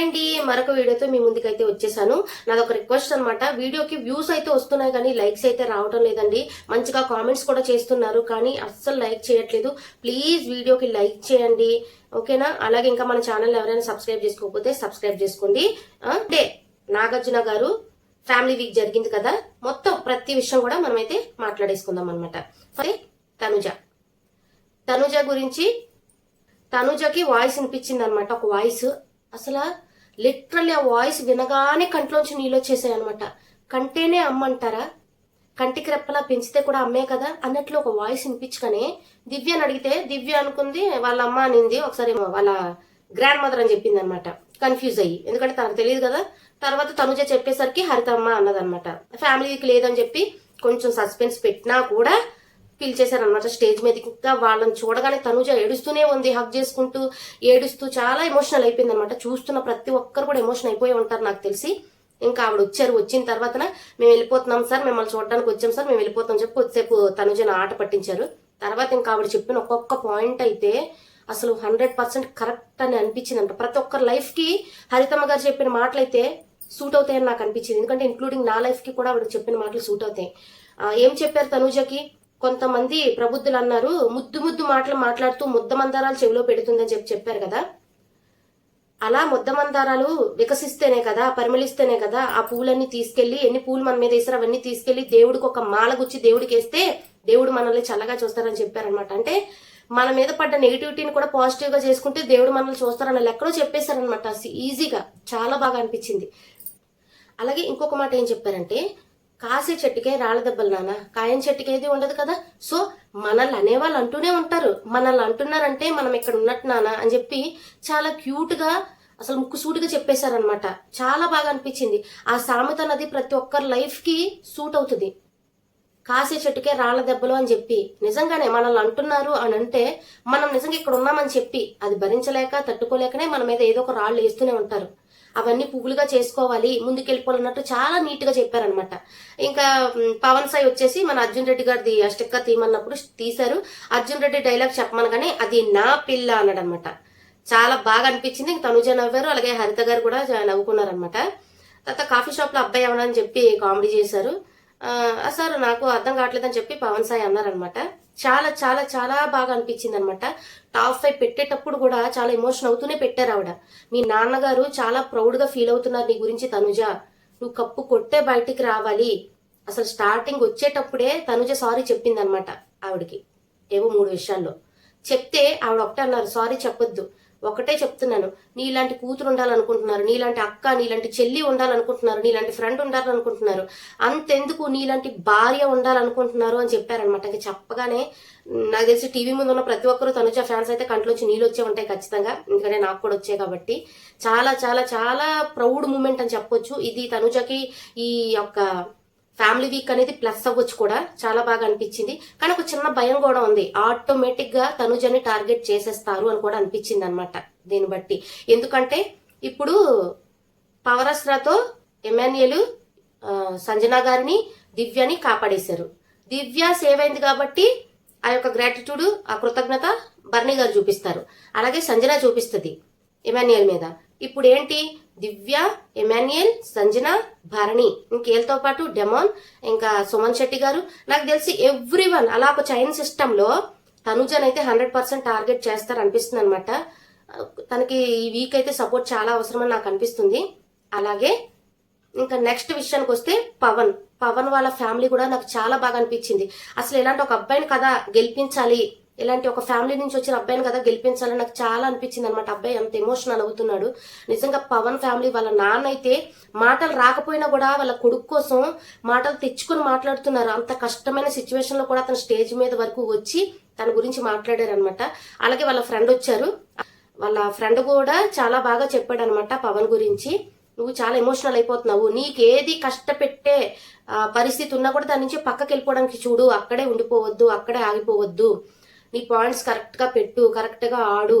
అండి మరొక వీడియోతో మీ ముందుకైతే వచ్చేసాను. నాది ఒక రిక్వెస్ట్ అనమాట వీడియోకి వ్యూస్ అయితే వస్తున్నాయి కానీ లైక్స్ అయితే రావడం లేదండి. మంచిగా కామెంట్స్ కూడా చేస్తున్నారు కానీ అస్సలు లైక్ చేయట్లేదు. ప్లీజ్ వీడియోకి లైక్ చేయండి. ఓకేనా? అలాగే ఇంకా మన ఛానల్ ఎవరైనా సబ్స్క్రైబ్ చేసుకోకపోతే సబ్స్క్రైబ్ చేసుకోండి. అంటే నాగార్జున గారు ఫ్యామిలీ వీక్ జరిగింది కదా? మొత్తం ప్రతి విషయం కూడా మనమైతే మాట్లాడేసుకుందాం అనమాట సరే తనుజ. తనుజ గురించి తనుజకి వాయిస్ వినిపించింది అనమాట ఒక వాయిస్ అసలు లిటరల్లీ ఆ వాయిస్ వినగానే కంట్లోంచి నీళ్ళు వచ్చేసాయి అనమాట కంటేనే అమ్మ అంటారా కంటికి రెప్పలా పెంచితే కూడా అమ్మే కదా? అన్నట్లు ఒక వాయిస్ వినిపించగానే దివ్యని అడిగితే దివ్య అనుకుంది వాళ్ళ అమ్మ అనింది ఒకసారి వాళ్ళ గ్రాండ్ మదర్ అని చెప్పింది అనమాట కన్ఫ్యూజ్ అయ్యి. ఎందుకంటే తనకు తెలియదు కదా? తర్వాత తనుజ చెప్పేసరికి హరితమ్మ అన్నదనమాట ఫ్యామిలీకి లేదని చెప్పి కొంచెం సస్పెన్స్ పెట్టినా కూడా పిలిచేశారనమాట స్టేజ్ మీద ఇంకా వాళ్ళని చూడగానే తనుజ ఏడుస్తూనే ఉంది. హక్ చేసుకుంటూ ఏడుస్తూ చాలా ఎమోషనల్ అయిపోయింది అనమాట చూస్తున్న ప్రతి ఒక్కరు కూడా ఎమోషన్ అయిపోయి ఉంటారు నాకు తెలిసి. ఇంకా ఆవిడ వచ్చారు. వచ్చిన తర్వాత మేము వెళ్ళిపోతున్నాం సార్ మిమ్మల్ని చూడడానికి వచ్చాం సార్ మేము వెళ్ళిపోతాం చెప్పి కొద్దిసేపు తనుజను ఆట పట్టించారు. తర్వాత ఇంకా ఆవిడ చెప్పిన ఒక్కొక్క పాయింట్ అయితే అసలు హండ్రెడ్ పర్సెంట్ కరెక్ట్ అని అనిపించింది అంట ప్రతి ఒక్కరి లైఫ్కి హరితమ్మ గారు చెప్పిన మాటలు అయితే సూట్ అవుతాయని నాకు అనిపించింది. ఎందుకంటే ఇంక్లూడింగ్ నా లైఫ్కి కూడా ఆవిడ చెప్పిన మాటలు సూట్ అవుతాయి. ఏం చెప్పారు తనుజకి? కొంతమంది ప్రబుద్ధులు అన్నారు ముద్దు ముద్దు మాటలు మాట్లాడుతూ ముద్ద మందారాలు చెవిలో పెడుతుందని చెప్పి చెప్పారు కదా. అలా ముద్ద మందారాలు వికసిస్తేనే కదా పరిమళిస్తేనే కదా ఆ పూలన్నీ తీసుకెళ్ళి ఎన్ని పూలు మన మీద వేసారో అవన్నీ తీసుకెళ్ళి దేవుడికి ఒక మాల గుచ్చి దేవుడికి వేస్తే దేవుడు మనల్ని చల్లగా చూస్తారని చెప్పారనమాట అంటే మన మీద పడ్డ నెగిటివిటీని కూడా పాజిటివ్గా చేసుకుంటే దేవుడు మనల్ని చూస్తారన్న లెక్కలో చెప్పేశారనమాట ఈజీగా చాలా బాగా అనిపించింది. అలాగే ఇంకొక మాట ఏం చెప్పారంటే కాసే చెట్టుకే రాళ్ళ దెబ్బలు నాన్న. కాయం చెట్టుకి ఏది ఉండదు కదా. సో మనల్ని అనేవాళ్ళు అంటూనే ఉంటారు. మనల్ని అంటున్నారంటే మనం ఇక్కడ ఉన్నట్టు నాన్న అని చెప్పి చాలా క్యూట్గా అసలు ముక్కు సూటిగా చెప్పేశారనమాట చాలా బాగా అనిపించింది. ఆ సామెత అన్నది ప్రతి ఒక్కరి లైఫ్కి సూట్ అవుతుంది. కాసే చెట్టుకే రాళ్ళ దెబ్బలు అని చెప్పి. నిజంగానే మనల్ని అంటున్నారు అని అంటే మనం నిజంగా ఇక్కడ ఉన్నామని చెప్పి. అది భరించలేక తట్టుకోలేకనే మన మీద ఏదో ఒక రాళ్ళు వేస్తూనే ఉంటారు. అవన్నీ పువ్వులుగా చేసుకోవాలి ముందుకెళ్ళిపోవాలన్నట్టు చాలా నీట్గా చెప్పారనమాట ఇంకా పవన్ సాయి వచ్చేసి మన అర్జున్ రెడ్డి గారిది ఆ స్టిక్కర్ తీయమన్నప్పుడు తీశారు. అర్జున్ రెడ్డి డైలాగ్ చెప్పమనగానే అది నా పిల్ల అన్నాడనమాట చాలా బాగా అనిపించింది. ఇంక తనుజ నవ్వారు అలాగే హరిత గారు కూడా నవ్వుకున్నారనమాట తర్వాత కాఫీ షాప్లో అబ్బాయి అని చెప్పి కామెడీ చేశారు. సార్ నాకు అర్థం కావట్లేదని చెప్పి పవన్ సాయి అన్నారనమాట చాలా చాలా చాలా బాగా అనిపించింది అనమాట టాప్ ఫైవ్ పెట్టేటప్పుడు కూడా చాలా ఎమోషన్ అవుతూనే పెట్టారు ఆవిడ. మీ నాన్నగారు చాలా ప్రౌడ్గా ఫీల్ అవుతున్నారు నీ గురించి తనుజ. నువ్వు కప్పు కొట్టే బయటికి రావాలి. అసలు స్టార్టింగ్ వచ్చేటప్పుడే తనుజ సారీ చెప్పింది అనమాట ఆవిడకి. ఏవో మూడు విషయాల్లో. చెప్తే ఆవిడ ఒకటే అన్నారు సారీ చెప్పొద్దు. ఒకటే చెప్తున్నాను. నీలాంటి కూతురు ఉండాలనుకుంటున్నారు. నీలాంటి అక్క నీలాంటి చెల్లి ఉండాలనుకుంటున్నారు. నీలాంటి ఫ్రెండ్ ఉండాలనుకుంటున్నారు. అంతెందుకు నీలాంటి భార్య ఉండాలనుకుంటున్నారు అని చెప్పారనమాట ఇంకా చెప్పగానే నాకు తెలిసి టీవీ ముందు ఉన్న ప్రతి ఒక్కరు తనుజ ఫ్యాన్స్ అయితే కంట్లోంచి నీళ్ళు వచ్చే ఉంటాయి ఖచ్చితంగా. ఎందుకంటే నాకు కూడా వచ్చాయి కాబట్టి. చాలా చాలా చాలా ప్రౌడ్ మూమెంట్ అని చెప్పొచ్చు. ఇది తనుజకి ఈ యొక్క ఫ్యామిలీ వీక్ అనేది ప్లస్ అవ్వచ్చు కూడా. చాలా బాగా అనిపించింది. కానీ ఒక చిన్న భయం కూడా ఉంది. ఆటోమేటిక్గా తనుజని టార్గెట్ చేసేస్తారు అని కూడా అనిపించింది అనమాట దీన్ని బట్టి. ఎందుకంటే ఇప్పుడు పవరస్రాతో ఎమాన్యుయల్ సంజన గారిని దివ్యని కాపాడేశారు. దివ్య సేవ్ అయింది కాబట్టి ఆ యొక్క గ్రాటిట్యూడ్ ఆ కృతజ్ఞత బర్నీ గారు చూపిస్తారు. అలాగే సంజన చూపిస్తుంది ఎమాన్యుయల్ మీద. ఇప్పుడు ఏంటి దివ్య ఎమాన్యుయల్ సంజన భరణి. ఇంకేళ్ళతో పాటు డెమాన్ ఇంకా సుమన్ శెట్టి గారు. నాకు తెలిసి ఎవ్రీ వన్ అలా ఒక చైన్ సిస్టమ్లో తనుజన్ అయితే హండ్రెడ్ పర్సెంట్ టార్గెట్ చేస్తారు అనిపిస్తుంది అనమాట తనకి ఈ వీక్ అయితే సపోర్ట్ చాలా అవసరమని నాకు అనిపిస్తుంది. అలాగే ఇంకా నెక్స్ట్ విషయానికి వస్తే పవన్. పవన్ వాళ్ళ ఫ్యామిలీ కూడా నాకు చాలా బాగా అనిపించింది. అసలు ఇలాంటి ఒక అబ్బాయిని కదా గెలిపించాలి ఇలాంటి ఒక ఫ్యామిలీ నుంచి వచ్చిన అబ్బాయిని కదా గెలిపించాలని నాకు చాలా అనిపించింది అనమాట అబ్బాయి అంత ఎమోషనల్ అవుతున్నాడు నిజంగా పవన్ ఫ్యామిలీ వాళ్ళ నాన్న అయితే మాటలు రాకపోయినా కూడా వాళ్ళ కొడుకు కోసం మాటలు తెచ్చుకొని మాట్లాడుతున్నారు. అంత కష్టమైన సిచ్యువేషన్లో కూడా అతను స్టేజ్ మీద వరకు వచ్చి తన గురించి మాట్లాడారు అనమాట అలాగే వాళ్ళ ఫ్రెండ్ వచ్చారు. వాళ్ళ ఫ్రెండ్ కూడా చాలా బాగా చెప్పాడు అనమాట పవన్ గురించి. నువ్వు చాలా ఎమోషనల్ అయిపోతున్నావు. నీకేది కష్టపెట్టే పరిస్థితి ఉన్నా కూడా దాని నుంచి పక్కకి వెళ్ళిపోవడానికి చూడు. అక్కడే ఉండిపోవద్దు అక్కడే ఆగిపోవద్దు. నీ పాయింట్స్ కరెక్ట్గా పెట్టు కరెక్ట్గా ఆడు.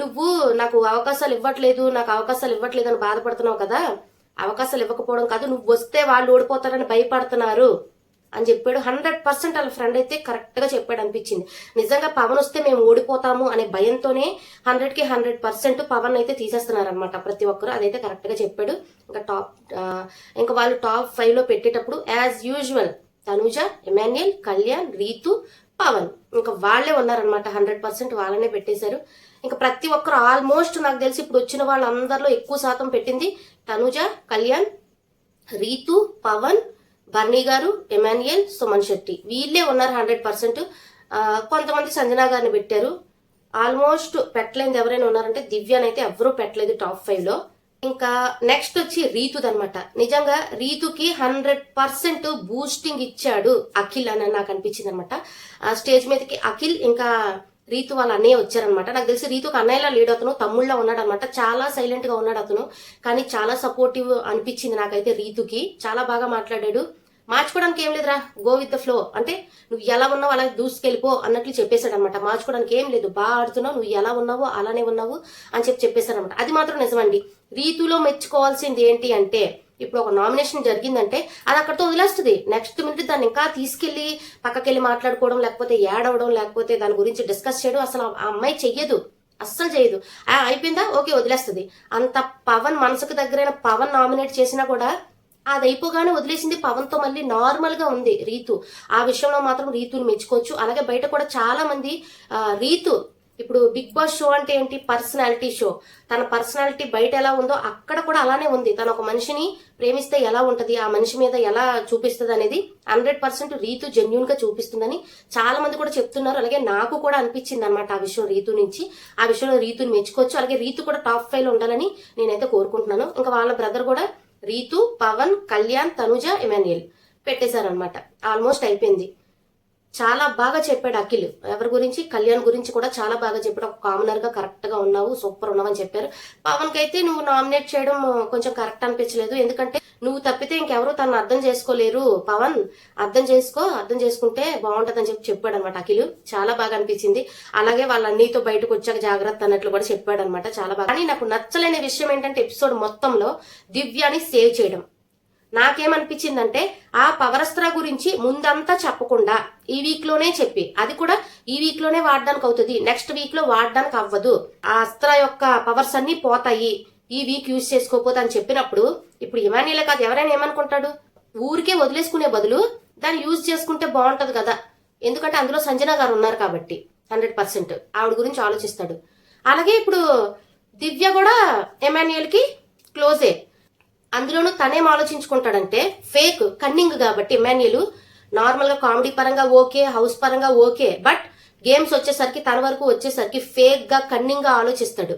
నువ్వు నాకు అవకాశాలు ఇవ్వట్లేదు నాకు అవకాశాలు ఇవ్వట్లేదు అని బాధపడుతున్నావు కదా? అవకాశాలు ఇవ్వకపోవడం కాదు నువ్వు వస్తే వాళ్ళు ఓడిపోతారని భయపడుతున్నారు అని చెప్పాడు. హండ్రెడ్ పర్సెంట్ వాళ్ళ ఫ్రెండ్ అయితే కరెక్ట్గా చెప్పాడు అనిపించింది. నిజంగా పవన్ వస్తే మేము ఓడిపోతాము అనే భయంతోనే హండ్రెడ్కి హండ్రెడ్ పర్సెంట్ పవన్ అయితే తీసేస్తున్నారు అనమాట ప్రతి ఒక్కరు. అదైతే కరెక్ట్గా చెప్పాడు. ఇంకా టాప్ ఇంకా వాళ్ళు టాప్ ఫైవ్లో పెట్టేటప్పుడు as usual Tanuja Emmanuel Kalyan Ritu Pavan. ఇంకా వాళ్ళే ఉన్నారనమాట హండ్రెడ్ పర్సెంట్ వాళ్ళనే పెట్టేశారు. ఇంకా ప్రతి ఒక్కరు ఆల్మోస్ట్ నాకు తెలిసి ఇప్పుడు వచ్చిన వాళ్ళందరిలో ఎక్కువ శాతం పెట్టింది తనుజ కళ్యాణ్ రీతు పవన్ బర్నీ గారు ఎమాన్యుయల్ సుమన్ శెట్టి. వీళ్ళే ఉన్నారు హండ్రెడ్ పర్సెంట్. కొంతమంది సంజనా గారిని పెట్టారు. ఆల్మోస్ట్ పెట్టలేనిది ఎవరైనా ఉన్నారంటే దివ్యానైతే ఎవరూ పెట్టలేదు టాప్ ఫైవ్లో ఇంకా నెక్స్ట్ వచ్చి రీతుది అనమాట నిజంగా రీతుకి హండ్రెడ్ పర్సెంట్ బూస్టింగ్ ఇచ్చాడు అఖిల్ అని నాకు అనిపించింది అనమాట స్టేజ్ మీదకి అఖిల్ ఇంకా రీతు వాళ్ళ అన్నయ్య వచ్చారనమాట నాకు తెలిసి రీతుకు అన్నయ్యలా లేడు అతను తమ్ముళ్ళ ఉన్నాడు అనమాట చాలా సైలెంట్గా ఉన్నాడు అతను కానీ చాలా సపోర్టివ్ అనిపించింది నాకైతే రీతుకి. చాలా బాగా మాట్లాడాడు. మార్చుకోవడానికి ఏం లేదురా. గో విత్ ద ఫ్లో అంటే నువ్వు ఎలా ఉన్నావు అలా దూసుకెళ్ళిపో అన్నట్లు చెప్పేశాడు అనమాట మార్చుకోవడానికి ఏం లేదు. బాగా ఆడుతున్నావు నువ్వు ఎలా ఉన్నావో అలానే ఉన్నావు అని చెప్పి చెప్పేశాడు అనమాట అది మాత్రం నిజమండి. రీతులో మెచ్చుకోవాల్సింది ఏంటి అంటే ఇప్పుడు ఒక నామినేషన్ జరిగిందంటే అది అక్కడితో వదిలేస్తుంది. నెక్స్ట్ మినిట్ దాన్ని ఇంకా తీసుకెళ్ళి పక్కకెళ్ళి మాట్లాడుకోవడం లేకపోతే ఏడవడం లేకపోతే దాని గురించి డిస్కస్ చేయడం అసలు ఆ అమ్మాయి చెయ్యదు. అస్సలు చేయదు అయిపోయిందా? ఓకే వదిలేస్తుంది. అంత పవన్ మనసుకు దగ్గరైన పవన్ నామినేట్ చేసినా కూడా అది అయిపోగానే వదిలేసింది పవన్తో మళ్ళీ నార్మల్గా ఉంది రీతు. ఆ విషయంలో మాత్రం రీతుని మెచ్చుకోవచ్చు. అలాగే బయట కూడా చాలా మంది రీతు ఇప్పుడు బిగ్ బాస్ షో అంటే ఏంటి? Personality show. తన పర్సనాలిటీ బయట ఎలా ఉందో అక్కడ కూడా అలానే ఉంది. తన ఒక మనిషిని ప్రేమిస్తే ఎలా ఉంటది? ఆ మనిషి మీద ఎలా చూపిస్తుంది అనేది హండ్రెడ్ పర్సెంట్ రీతు జెన్యున్గా చూపిస్తుందని చాలా మంది కూడా చెప్తున్నారు. అలాగే నాకు కూడా అనిపించింది అనమాట ఆ విషయం రీతు నుంచి. ఆ విషయంలో రీతుని మెచ్చుకోవచ్చు. అలాగే రీతు కూడా టాప్ ఫైవ్లో ఉండాలని నేనైతే కోరుకుంటున్నాను. ఇంకా వాళ్ళ బ్రదర్ కూడా రీతు పవన్ కళ్యాణ్ తనుజ ఎమాన్యుయల్ పెట్టేశారనమాట ఆల్మోస్ట్ అయిపోయింది. చాలా బాగా చెప్పాడు అఖిల్. ఎవరి గురించి? కళ్యాణ్ గురించి కూడా చాలా బాగా చెప్పాడు. ఒక కామనర్గా కరెక్ట్గా ఉన్నావు సూపర్ ఉన్నావు అని చెప్పారు. పవన్ కైతే నువ్వు నామినేట్ చేయడం కొంచెం కరెక్ట్ అనిపించలేదు. ఎందుకంటే నువ్వు తప్పితే ఇంకెవరు తను అర్థం చేసుకోలేరు. పవన్ అర్థం చేసుకో అర్థం చేసుకుంటే బాగుంటదని చెప్పి చెప్పాడు అనమాట అఖిల్. చాలా బాగా అనిపించింది. అలాగే వాళ్ళ అన్నీతో బయటకు వచ్చాక జాగ్రత్త అన్నట్లు కూడా చెప్పాడు అనమాట చాలా బాగా కానీ నాకు నచ్చలేని విషయం ఏంటంటే ఎపిసోడ్ మొత్తంలో దివ్యాని సేవ్ చేయడం. నాకేమనిపించిందంటే ఆ పవరస్త్ర గురించి ముందంతా చెప్పకుండా ఈ వీక్లోనే చెప్పి. అది కూడా ఈ వీక్లోనే వాడడానికి అవుతుంది. నెక్స్ట్ వీక్లో వాడడానికి అవ్వదు. ఆ అస్త్ర యొక్క పవర్స్ అన్ని పోతాయి. ఈ వీక్ యూజ్ చేసుకోపోతే అని చెప్పినప్పుడు ఇప్పుడు ఇమానీలే కాదు ఎవరైనా ఏమనుకుంటాడు? ఊరికే వదిలేసుకునే బదులు దాన్ని యూజ్ చేసుకుంటే బాగుంటది కదా. ఎందుకంటే అందులో సంజన గారు ఉన్నారు కాబట్టి హండ్రెడ్ పర్సెంట్ ఆవిడ గురించి ఆలోచిస్తాడు. అలాగే ఇప్పుడు దివ్య కూడా ఎమాన్యుయల్కి క్లోజే. అందులోనూ తనేం ఆలోచించుకుంటాడంటే ఫేక్ కన్నింగ్ కాబట్టి ఎమాన్యుయల్ నార్మల్గా కామెడీ పరంగా ఓకే హౌస్ పరంగా ఓకే బట్ గేమ్స్ వచ్చేసరికి తన వరకు వచ్చేసరికి ఫేక్గా కన్నింగ్గా ఆలోచిస్తాడు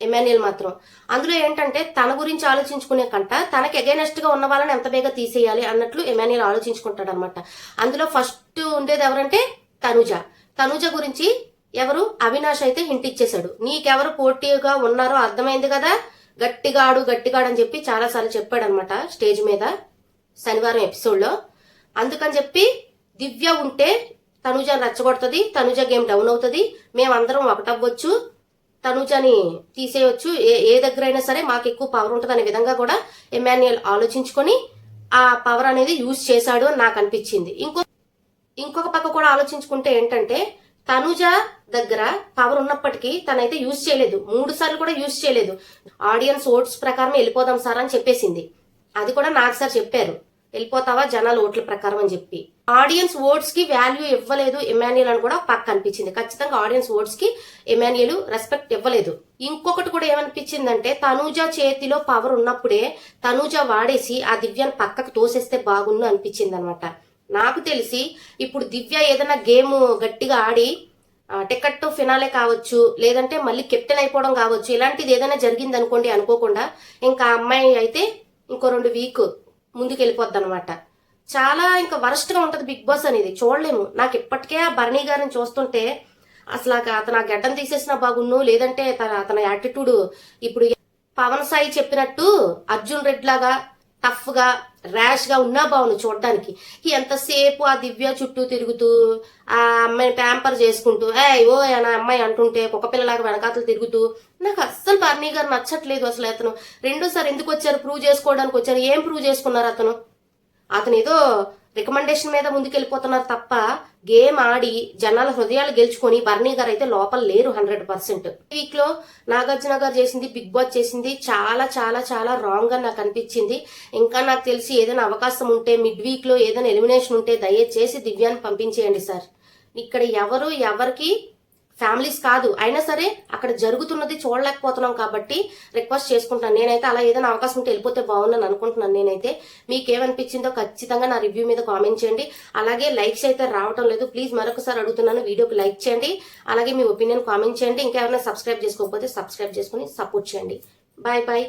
ఎమాన్యుయల్ మాత్రం. అందులో ఏంటంటే తన గురించి ఆలోచించుకునే కంట తనకి అగైనెస్ట్గా ఉన్న వాళ్ళని ఎంత బేగా తీసేయాలి అన్నట్లు ఎమాన్యుయల్ ఆలోచించుకుంటాడు అనమాట అందులో ఫస్ట్ ఉండేది ఎవరంటే తనుజ. తనుజ గురించి ఎవరు? అవినాష్ అయితే హింట్ ఇచ్చేశాడు. నీకెవరు పోటీగా ఉన్నారో అర్థమైంది కదా? గట్టిగాడు గట్టిగాడు అని చెప్పి చాలాసార్లు చెప్పాడనమాట చెప్పాడు అనమాట స్టేజ్ మీద శనివారం ఎపిసోడ్లో. అందుకని చెప్పి దివ్య ఉంటే తనుజ రెచ్చగొడుతుంది తనుజ గేమ్ డౌన్ అవుతుంది మేమందరం ఒకటవ్వచ్చు తనుజని తీసేయొచ్చు ఏ ఏ దగ్గర అయినా సరే మాకు ఎక్కువ పవర్ ఉంటుంది అనే విధంగా కూడా ఎమాన్యుయల్ ఆలోచించుకొని ఆ పవర్ అనేది యూజ్ చేశాడు అని నాకు అనిపించింది. ఇంకో ఇంకొక పక్క కూడా ఆలోచించుకుంటే ఏంటంటే తనుజ దగ్గర పవర్ ఉన్నప్పటికీ తనైతే యూజ్ చేయలేదు. మూడు సార్లు కూడా యూజ్ చేయలేదు. ఆడియన్స్ ఓట్స్ ప్రకారం వెళ్ళిపోదాం సార్ అని చెప్పేసింది. అది కూడా నాకు సార్ చెప్పారు. వెళ్ళిపోతావా? జనాల ఓట్ల ప్రకారం అని చెప్పి. ఆడియన్స్ ఓట్స్కి వాల్యూ ఇవ్వలేదు ఎమాన్యుయల్ అని కూడా పక్క అనిపించింది. ఖచ్చితంగా ఆడియన్స్ ఓట్స్కి ఎమాన్యుయల్ రెస్పెక్ట్ ఇవ్వలేదు. ఇంకొకటి కూడా ఏమనిపించిందంటే తనూజ చేతిలో పవర్ ఉన్నప్పుడే తనూజ వాడేసి ఆ దివ్యాన్ని పక్కకు తోసేస్తే బాగుండు అనిపించింది అనమాట నాకు తెలిసి ఇప్పుడు దివ్య ఏదైనా గేమ్ గట్టిగా ఆడి ఆ, టికెట్ ఫినాలే కావచ్చు లేదంటే మళ్ళీ కెప్టెన్ అయిపోవడం కావచ్చు ఇలాంటిది ఏదైనా జరిగింది అనుకోండి అనుకోకుండా ఇంకా అమ్మాయి అయితే ఇంకో రెండు వీక్ ముందుకు వెళ్ళిపోద్ది అనమాట చాలా ఇంకా వరస్ట్గా ఉంటుంది బిగ్ బాస్ అనేది చూడలేము. నాకు ఇప్పటికే ఆ భరణి గారిని చూస్తుంటే అసలు అతను ఆ గడ్డం తీసేసినా బాగున్ను లేదంటే తన అతని యాటిట్యూడ్ ఇప్పుడు పవన్ సాయి చెప్పినట్టు అర్జున్ రెడ్డి లాగా టఫ్గా ర్యాష్గా ఉన్నా బాగుంది చూడడానికి. ఎంతసేపు ఆ దివ్య చుట్టూ తిరుగుతూ ఆ అమ్మాయిని ప్యాంపర్ చేసుకుంటూ ఏ ఓ నా అమ్మాయి అంటుంటే కుక్క పిల్లలాగా వెనకాతలు తిరుగుతూ నాకు అస్సలు బర్నీ గారు నచ్చట్లేదు అసలు అతను. రెండోసారి ఎందుకు వచ్చారు? ప్రూవ్ చేసుకోవడానికి వచ్చారు. ఏం ప్రూవ్ చేసుకున్నారు అతను? అతను ఏదో రికమెండేషన్ మీద ముందుకెళ్ళిపోతున్నారు తప్ప గేమ్ ఆడి జనాల హృదయాలు గెలుచుకొని బర్నీ గారు అయితే లోపల లేరు హండ్రెడ్ పర్సెంట్. వీక్లో నాగార్జున గారు చేసింది బిగ్ బాస్ చేసింది చాలా చాలా చాలా రాంగ్గా నాకు అనిపించింది. ఇంకా నాకు తెలిసి ఏదైనా అవకాశం ఉంటే మిడ్ వీక్లో ఏదైనా ఎలిమినేషన్ ఉంటే దయచేసి దివ్యాన్ని పంపించేయండి సార్. ఇక్కడ ఎవరు ఎవరికి ఫ్యామిలీస్ కాదు. అయినా సరే అక్కడ జరుగుతున్నది చూడలేకపోతున్నాం కాబట్టి రిక్వెస్ట్ చేసుకుంటాను. నేనైతే అలా ఏదైనా అవకాశం ఉంటే వెళ్ళిపోతే బాగుందని అనుకుంటున్నాను నేనైతే. మీకు ఏమనిపించిందో ఖచ్చితంగా నా రివ్యూ మీద కామెంట్ చేయండి. అలాగే లైక్స్ అయితే రావటం లేదు. ప్లీజ్ మరొకసారి అడుగుతున్నాను. వీడియోకి లైక్ చేయండి. అలాగే మీ ఒపీనియన్ కామెంట్ చేయండి. ఇంకా ఎవరైనా సబ్స్క్రైబ్ చేసుకోకపోతే సబ్స్క్రైబ్ చేసుకుని సపోర్ట్ చేయండి. Bye bye.